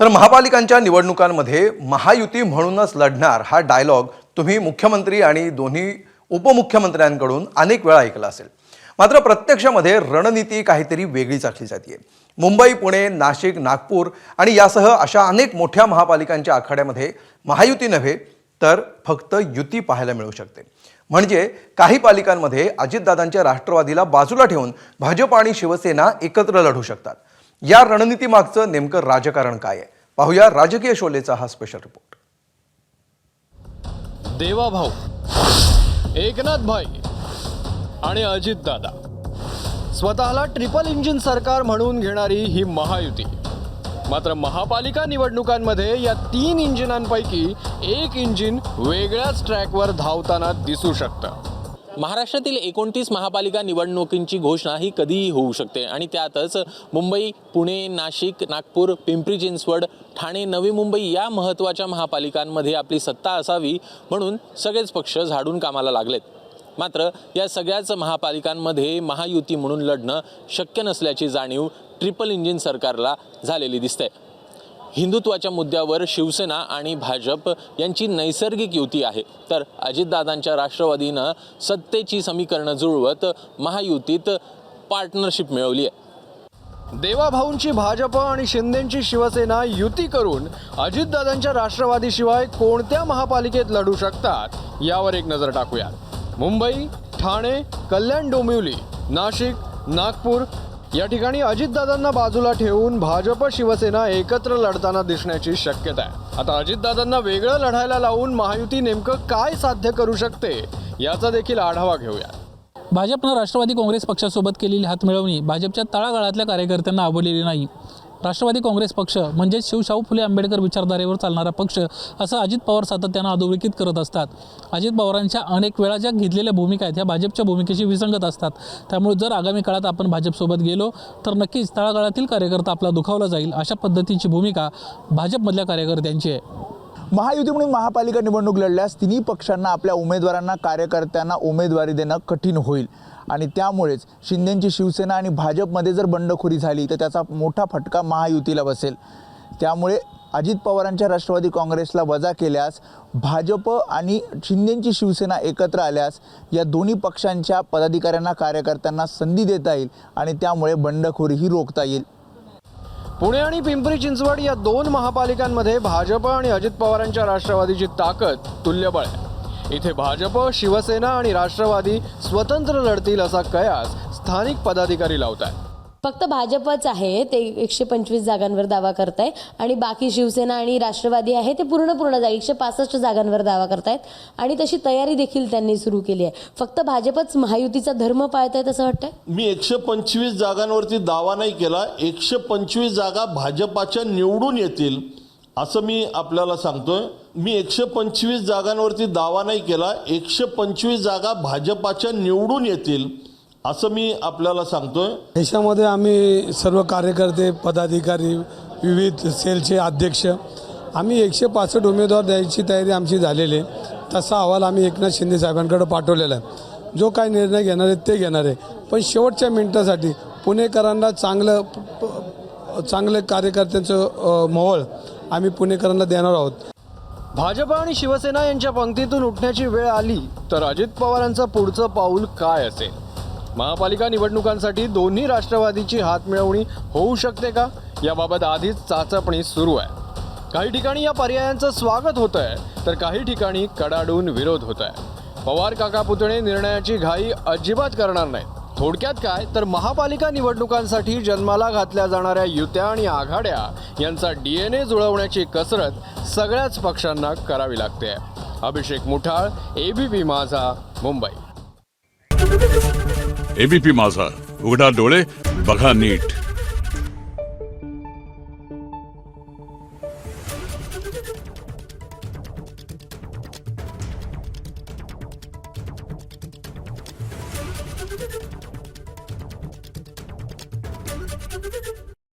तर महापालिकांच्या निवडणुकांमध्ये महायुती म्हणूनच लढणार हा डायलॉग तुम्ही मुख्यमंत्री आणि दोन्ही उपमुख्यमंत्र्यांकडून अनेक वेळा ऐकला असेल. मात्र प्रत्यक्षामध्ये रणनीती काहीतरी वेगळीच आखली जाते मुंबई पुणे नाशिक नागपूर आणि यासह अशा अनेक मोठ्या महापालिकांच्या आखाड्यामध्ये महायुती नव्हे तर फक्त युती पाहायला मिळू शकते. म्हणजे काही पालिकांमध्ये अजितदादांच्या राष्ट्रवादीला बाजूला ठेवून भाजप आणि शिवसेना एकत्र लढू शकतात. या रणनीतीमागचं नेमकं राजकारण काय आहे? पाहूया राजकीय शोलेचा हा स्पेशल रिपोर्ट देवाभाऊ एकनाथ भाई आणि अजित दादा. स्वतःला ट्रिपल इंजिन सरकार म्हणून घेणारी ही महायुती. मात्र महापालिका निवडणुकांमध्ये या तीन इंजिनांपैकी एक इंजिन वेगळ्याच ट्रॅकवर धावताना दिसू शकतं. महाराष्ट्रातील एकोणतीस महापालिका निवडणुकींची घोषणा ही कधीही होऊ शकते. आणि त्यातच मुंबई पुणे नाशिक नागपूर पिंपरी चिंचवड ठाणे नवी मुंबई या महत्त्वाच्या महापालिकांमध्ये आपली सत्ता असावी म्हणून सगळेच पक्ष झाडून कामाला लागलेत. मात्र या सगळ्याच महापालिकांमध्ये महायुती म्हणून लढणं शक्य नसल्याची जाणीव ट्रिपल इंजिन सरकारला झालेली दिसते. हिंदुत्वाच्या मुद्द्यावर शिवसेना आणि भाजप यांची नैसर्गिक युती आहे. तर अजितदादांच्या राष्ट्रवादीनं सत्तेची समीकरणं जुळवत महायुतीत पार्टनरशिप मिळवली आहे. देवाभाऊंची भाजप आणि शिंदेची शिवसेना युती करून अजितदादांच्या राष्ट्रवादीशिवाय कोणत्या महापालिकेत लढू शकतात यावर एक नजर टाकूया मुंबई ठाणे कल्याण डोंबिवली नाशिक नागपूर या ठिकाणी अजितदादांना बाजूला ठेवून भाजप शिवसेना एकत्र लढताना दिसण्याची शक्यता आहे. आता अजितदादांना वेगळं लढायला लावून महायुती नेमकं काय साध्य करू शकते याचा देखील आढावा घेऊया. भाजपनं राष्ट्रवादी काँग्रेस पक्षासोबत केलेली हातमिळवणी भाजपच्या तळागाळातल्या कार्यकर्त्यांना आवडलेली नाही. राष्ट्रवादी काँग्रेस पक्ष म्हणजेच शिवशाहू फुले आंबेडकर विचारधारेवर चालणारा पक्ष असं अजित पवार सातत्यानं अधोरेखित करत असतात. अजित पवारांच्या अनेक वेळा ज्या घेतलेल्या भूमिका आहेत ह्या भाजपच्या भूमिकेशी विसंगत असतात. त्यामुळे जर आगामी काळात आपण भाजपसोबत गेलो तर नक्कीच तळागाळातील कार्यकर्ता आपला दुखावला जाईल अशा पद्धतीची भूमिका भाजपमधल्या कार्यकर्त्यांची आहे. महायुती म्हणून महापालिका निवडणूक लढल्यास तिन्ही पक्षांना आपल्या उमेदवारांना कार्यकर्त्यांना उमेदवारी देणं कठीण होईल. आणि त्यामुळेच शिंदेंची शिवसेना आणि भाजपमध्ये जर बंडखोरी झाली तर त्याचा मोठा फटका महायुतीला बसेल. त्यामुळे अजित पवारांच्या राष्ट्रवादी काँग्रेसला वजा केल्यास भाजप आणि शिंदेंची शिवसेना एकत्र आल्यास या दोन्ही पक्षांच्या पदाधिकाऱ्यांना कार्यकर्त्यांना संधी देता येईल आणि त्यामुळे बंडखोरीही रोखता येईल. पुणे आणि पिंपरी चिंचवड या दोन महापालिकांमध्ये भाजप आणि अजित पवारांच्या राष्ट्रवादीची ताकद तुल्यबळ आहे. इथे भाजप शिवसेना आणि राष्ट्रवादी स्वतंत्र लढतील असा कयास स्थानिक पदाधिकारी लावत आहेत फक्त भाजपच आहे ते एकशे पंचवीस जागांवर दावा करताय आणि बाकी शिवसेना आणि राष्ट्रवादी आहे ते पूर्ण पूर्ण जागा एकशे पासष्ट जागांवर दावा करतायत आणि तशी तयारी देखील त्यांनी सुरू केली आहे. फक्त भाजपच महायुतीचा धर्म पाळतायत असं वाटतंय? मी एकशे पंचवीस जागांवरती दावा नाही केला एकशे पंचवीस जागा भाजपाच्या निवडून येतील असं मी आपल्याला सांगतोय. मी एकशे पंचवीस जागांवरती दावा नाही केला. एकशे पंचवीस जागा भाजपाच्या निवडून येतील असं मी आपल्याला सांगतोय. देशामध्ये आम्ही सर्व कार्यकर्ते पदाधिकारी विविध सेलचे अध्यक्ष आम्ही एकशे पासष्ट उमेदवार द्यायची तयारी आमची झालेली आहे. तसा अहवाल आम्ही एकनाथ शिंदे साहेबांकडे पाठवलेला आहे. जो काय निर्णय घेणार आहे ते घेणार आहे. पण शेवटच्या मिनिटासाठी पुणेकरांना चांगलं चांगले चांगलं कार्यकर्त्यांचं मोहळ आम्ही पुणेकरांना देणार आहोत. भाजप आणि शिवसेना यांच्या पंक्तीतून उठण्याची वेळ आली तर अजित पवारांचं पुढचं पाऊल काय असेल? महापालिका निवडणुकांसाठी दोन्ही राष्ट्रवादीची हातमिळवणी होऊ शकते का? याबाबत आधीच चाचपणी सुरू आहे. काही ठिकाणी या पर्यायांचं स्वागत होत आहे तर काही ठिकाणी कडाडून विरोध होत आहे पवार काका पुतणे निर्णयाची घाई अजिबात करणार नाहीत. थोडक्यात काय? तर महापालिका निवडणुकांसाठी जन्माला घातल्या जाणाऱ्या युत्या आणि आघाड्या यांचा डी एन ए जुळवण्याची कसरत सगळ्याच पक्षांना करावी लागते. अभिषेक मुठाळ एबीपी माझा मुंबई. एबीपी माझा उघडा डोळे बघा नीट. you